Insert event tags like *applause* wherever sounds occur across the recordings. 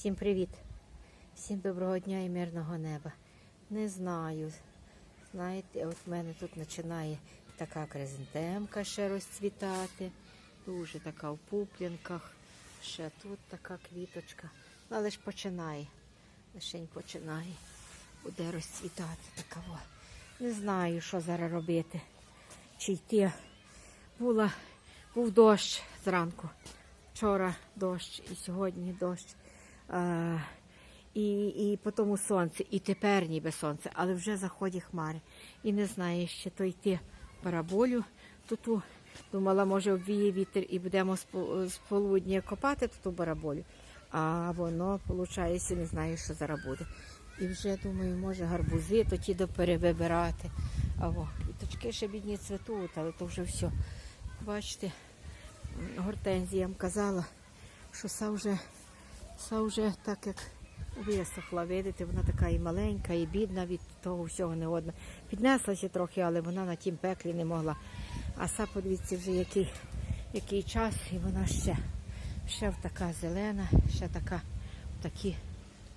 Всім привіт! Всім доброго дня і мирного неба. Не знаю. Знаєте, от в мене тут починає така кризантемка ще розцвітати. Дуже така в пуплінках. Ще тут така квіточка. Ну, Але ж починає. Лишень починає. Буде розцвітати така. Не знаю, що зараз робити. Чи йти. Була, був дощ зранку. Вчора дощ і сьогодні дощ. І, і по тому сонце, і тепер ніби сонце, але вже заходять хмари. І не знаю, ще то йти параболю. Тут думала, може обвіє вітер і будемо з полудня копати ту бараболю. А воно, виходить, не знаю, що зараз буде. І вже думаю, може гарбузи то ті доперевибирати. А о, квіточки ще бідні цвітуть, але то вже все. Бачите, м, гортензія я казала, що са вже, са вже так як висохла, видите, вона така і маленька, і бідна від того всього не одна. Піднеслася трохи, але вона на тім пеклі не могла. А са, подивіться, вже який, який час, і вона ще, ще така зелена, ще така в такій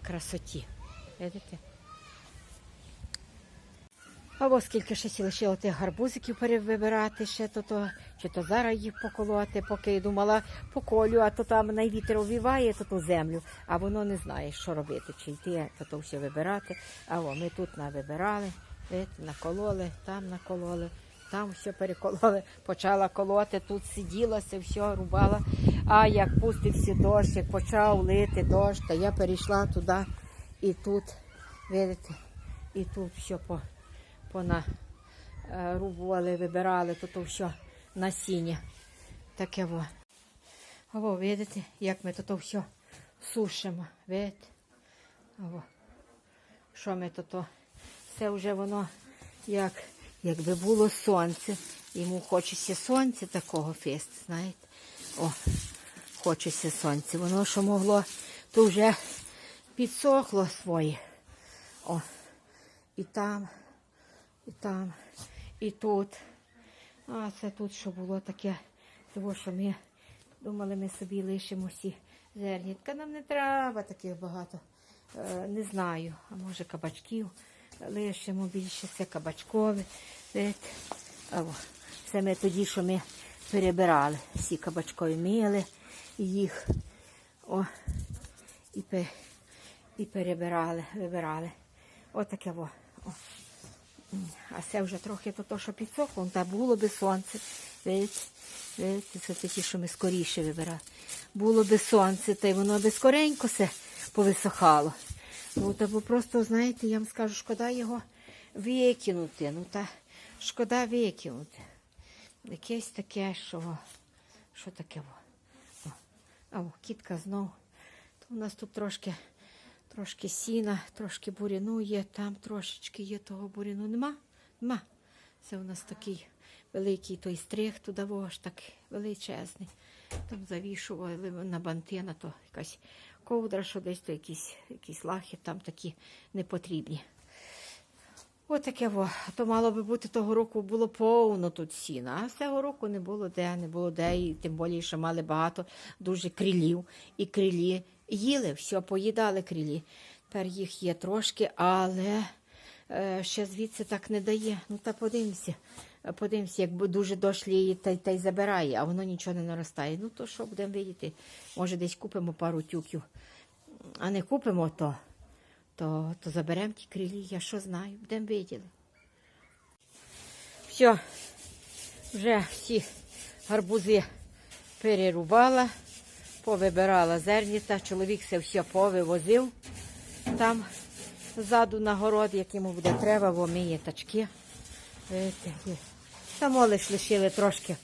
красоті. Видите? А ось скільки ще сі лишило тих гарбузиків перевибирати ще то, то чи то зараз їх поколоти, поки думала поколю, а то там найвітер увіває то ту землю, а воно не знає, що робити, чи йти, то то все вибирати. А о, ми тут навибирали, накололи, там накололи, там все перекололи, почала колоти, тут сиділася, все рубала. А як пустився дощ, як почав лити дощ, то я перейшла туди і тут, видите, і тут все по пона е, вибирали, то, то все насіння. Таке во. Во, видите, як ми то, все сушимо. Видите? Во. Що ми то, то все вже воно як, якби було сонце. Йому хочеться сонця такого фест, знаєте. О, хочеться сонця. Воно що могло, то вже підсохло своє. О, і там. І там, і тут. А це тут, що було таке, того, що ми думали, ми собі лишимо всі зернятка. Нам не треба таких багато. Е, не знаю, а може кабачків лишимо більше, це? А, Це ми тоді, що ми перебирали. Всі кабачкові мили їх. О, і, і перебирали, вибирали. Отаке. О. А це вже трохи то, то що підсохло, та було би сонце. Видите, видите, це такі, що ми скоріше вибирали. Було би сонце, та й воно би скоренько все повисохало. Ну, та бо просто, знаєте, я вам скажу, шкода його викинути. Ну та шкода викинути. Якесь таке, що, що таке. О. О. Кітка знов. То у нас тут трошки Трошки сіна, трошки буряну є, там трошечки є того буряну. Нема? Нема. Це у нас такий великий той стриг туди аж так величезний. Там завішували на банти, на то якась ковдра, що десь то якісь, якісь лахи там такі непотрібні. Отаке во. То мало би бути того року було повно тут сіна. А цього року не було де, не було де, і тим більше, мали багато дуже крилів. І крилі їли, все, поїдали крилі. Тепер їх є трошки, але е, ще звідси так не дає. Ну та подивимося. Подивимося, як бу- дуже дошлі та, та й забирає, а воно нічого не наростає. Ну то що будемо видіти? Може, десь купимо пару тюків. А не купимо то то, то заберемо ті крилі, я що знаю, будемо виділи. Все, вже всі гарбузи перерубала, повибирала зерніта, чоловік це все повивозив там ззаду на город, як йому буде треба, бо миє тачки. Видите, є. Само лиш лишили трошки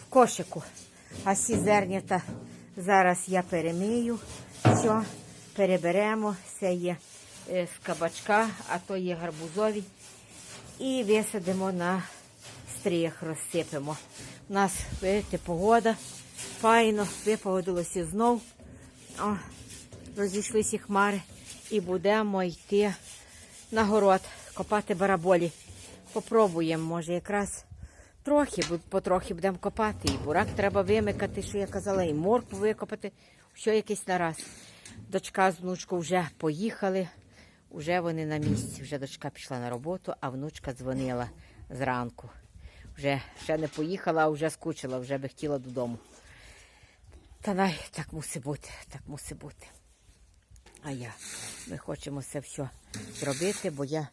в кошику. А всі зернята зараз я перемию. Все, переберемо. Це є е, з кабачка, а то є гарбузові. І висадимо на стріх, розсипемо. У нас, видите, погода. Файно, випогодилося знов. О, розійшлися хмари. І будемо йти на город, копати бараболі. Попробуємо, може, якраз трохи, потрохи будемо копати. І бурак треба вимикати, що я казала, і моркву викопати, що якийсь нараз. Дочка з внучкою вже поїхали, вже вони на місці. Вже дочка пішла на роботу, а внучка дзвонила зранку. Вже ще не поїхала, а вже скучила, вже би хотіла додому. Та най, так мусить бути, так мусить бути. А я, ми хочемо це все зробити, бо я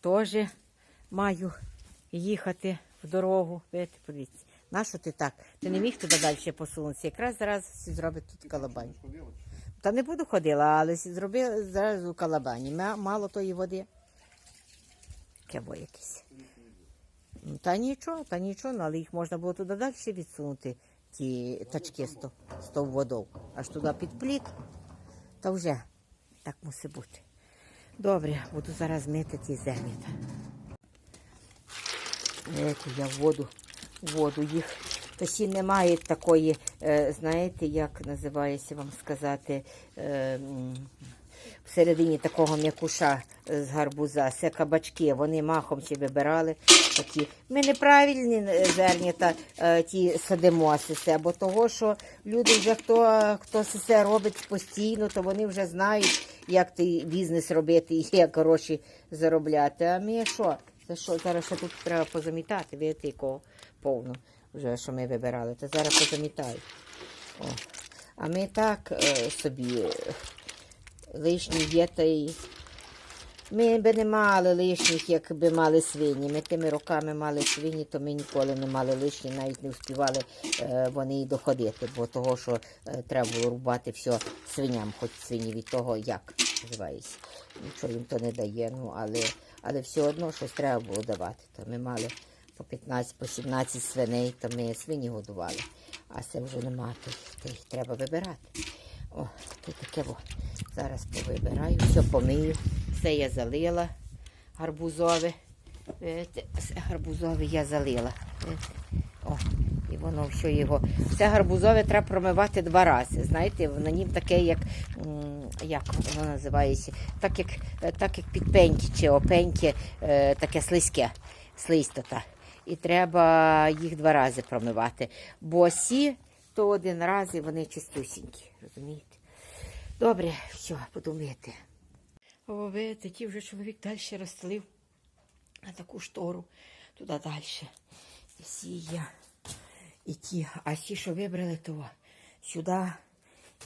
теж маю їхати в дорогу. Видите, подивіться. Нащо ти так? Ти не міг туди далі посунутися. Якраз зараз зробить тут калабань. Та не буду ходила, але всі зроби зараз у калабані. Мало тої води. Кево якесь. Та нічого, та нічого, ну, але їх можна було туди далі відсунути, ті тачки з, то- водою. Аж туди під пліт. Та вже так мусить бути. Добре, буду зараз мити ті землі. Знаєте, я воду, воду їх. Та ще немає такої, е, знаєте, як називається вам сказати, е, всередині такого м'якуша з гарбуза. Це кабачки, вони махом ще вибирали. Такі. Ми неправильні е, зернята е, ті садимо сисе, бо того, що люди вже хто, хто сисе робить постійно, то вони вже знають, як той бізнес робити і як гроші заробляти. А ми що? Це що, зараз ще тут треба позамітати, видите, якого повно вже, що ми вибирали. Та зараз позамітаю. О. А ми так е, собі лишні є та. Ми би не мали лишніх, якби мали свині. Ми тими роками мали свині, то ми ніколи не мали лишні, навіть не встигали е, вони і доходити, бо того, що е, треба було рубати все свиням, хоч свині від того, як називається. Нічого їм то не дає, ну але, але все одно щось треба було давати. То ми мали по 15, по 17 свиней, то ми свині годували. А це вже нема, то, то треба вибирати. О, таке во. Зараз повибираю, все помию. Все я залила гарбузове. Все гарбузове я залила. О, і воно все його. Все гарбузове треба промивати два рази. Знаєте, на нім таке, як, як воно називається, так як, е, так як підпеньки чи опеньки, е, таке слизьке, слизьстота. І треба їх два рази промивати. Бо сі, то один раз і вони чистюсінькі, розумієте? Добре, все, буду мити. О, видите, ті вже чоловік далі розстелив на таку штору, туди далі. І сія, і ті, а ті, що вибрали, то сюди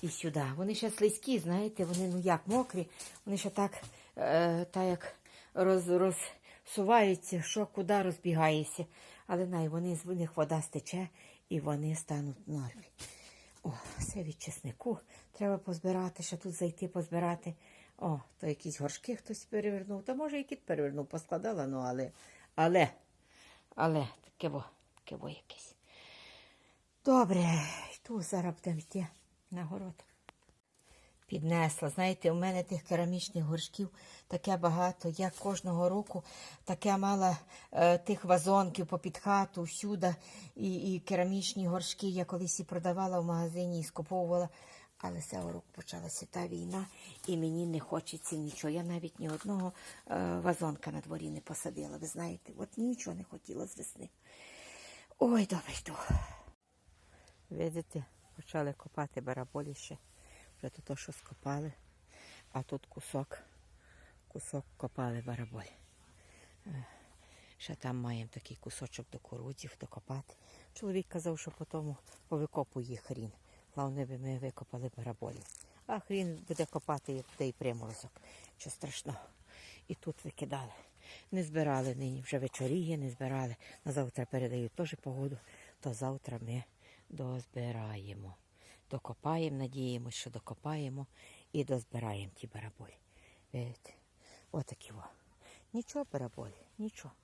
і сюди. Вони ще слизькі, знаєте, вони ну як мокрі, вони ще так, е, так як роз, розсуваються, що куди розбігається. Але най, вони, з них вода стече і вони стануть нормі. О, все від чеснику. Треба позбирати, ще тут зайти позбирати. О, то якісь горшки хтось перевернув. Та може і кіт перевернув, поскладала, ну але, але, але, таке во, таке во якесь. Добре, тут зараз будемо йти на город. Піднесла. Знаєте, у мене тих керамічних горшків таке багато. Я кожного року таке мала е, тих вазонків попід хату, всюди. І, і керамічні горшки я колись і продавала в магазині і скуповувала. Але цього року почалася та війна, і мені не хочеться нічого. Я навіть ні одного е, вазонка на дворі не посадила. Ви знаєте, от нічого не хотіла з весни. Ой, добре йду. Видите, почали копати бараболіще. Вже тут що скопали, а тут кусок, кусок копали бараболь. Е, Ще там маємо такий кусочок до кукурудзів докопати. Чоловік казав, що потім повикопує хрін. Головне би ми викопали бараболі. А хрін буде копати як буде і приморозок. Що страшного. І тут викидали. Не збирали нині, вже вечоріє, не збирали. На завтра передають теж погоду, то завтра ми дозбираємо. Докопаємо, надіємося, що докопаємо і дозбираємо ті бараболі. Отакі во. Нічого бараболі, нічого.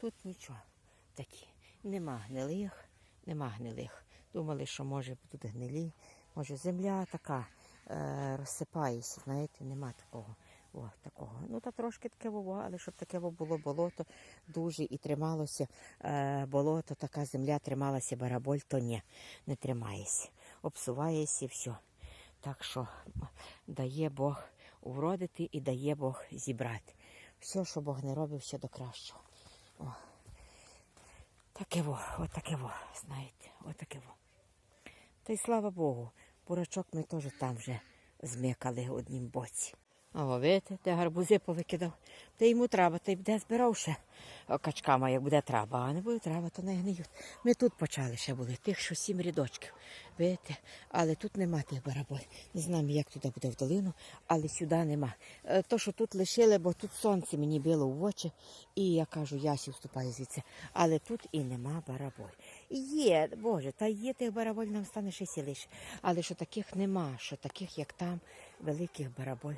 Тут нічого. Такі. Нема гнилих, нема гнилих. Думали, що може будуть гнилі. Може земля така е, розсипається, знаєте, нема такого. О, такого. Ну, та трошки таке було, але щоб таке було болото дуже і трималося е, болото, така земля трималася бараболь, то ні, не тримається. Обсувається все. Так що дає Бог уродити і дає Бог зібрати. Все, що Бог не робив, все до кращого. О. Таке во, отаке во, знаєте, отаке во. Та й слава Богу, бурачок ми теж там вже змикали однім боці. О, видите, де гарбузи повикидав. Та йому треба, та й буде збирав ще О, качками, як буде треба. А не буде треба, то не гниють. Ми тут почали ще були, тих, що сім рядочків. Видите, але тут нема тих бараболь. Не знаємо, як туди буде в долину, але сюди нема. Е, То, що тут лишили, бо тут сонце мені било в очі, і я кажу, Ясі вступаю звідси. Але тут і нема бараболь. Є, Боже, та є тих бараболь, нам стане ще сіліше. Але що таких нема, що таких, як там, великих бараболь,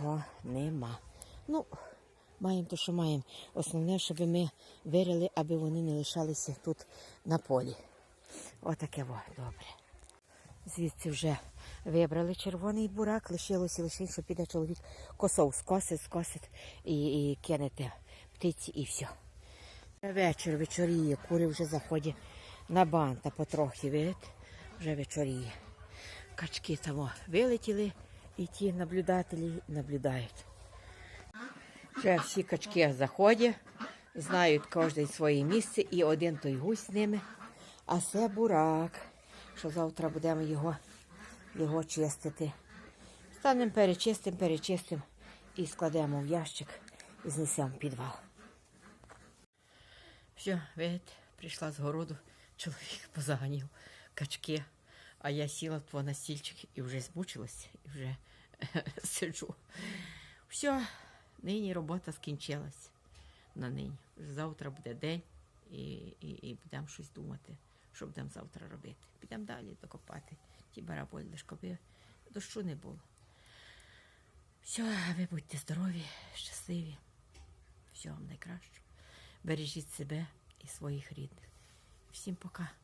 то нема. Ну, маємо то, що маємо. Основне, щоб ми вирили, аби вони не лишалися тут на полі. Отаке во, добре. Звідси вже вибрали червоний бурак, лишилося лише, що піде чоловік косов, скосить, скосить і, і кинете птиці і все. Вечір вечоріє, кури вже заходять на банта потрохи, видите? Вже вечоріє. Качки там вилетіли і ті наблюдателі наблюдають. Вже всі качки заходять, знають кожен своє місце і один той гусь з ними. А це бурак, що завтра будемо його, його чистити. Станемо перечистим, перечистим і складемо в ящик і знесемо в підвал. Все, видите, прийшла з городу, чоловік позаганяв качки, а я сіла на стільчик і вже змучилась, і вже *laughs* сиджу. Все, нині робота скінчилась на нині. Завтра буде день і, і, і будемо щось думати, що будемо завтра робити. Підемо далі докопати ті бараболь, коби дощу не було. Все, ви будьте здорові, щасливі. Всього вам найкращого. Бережіть себе і своїх рідних. Всім пока.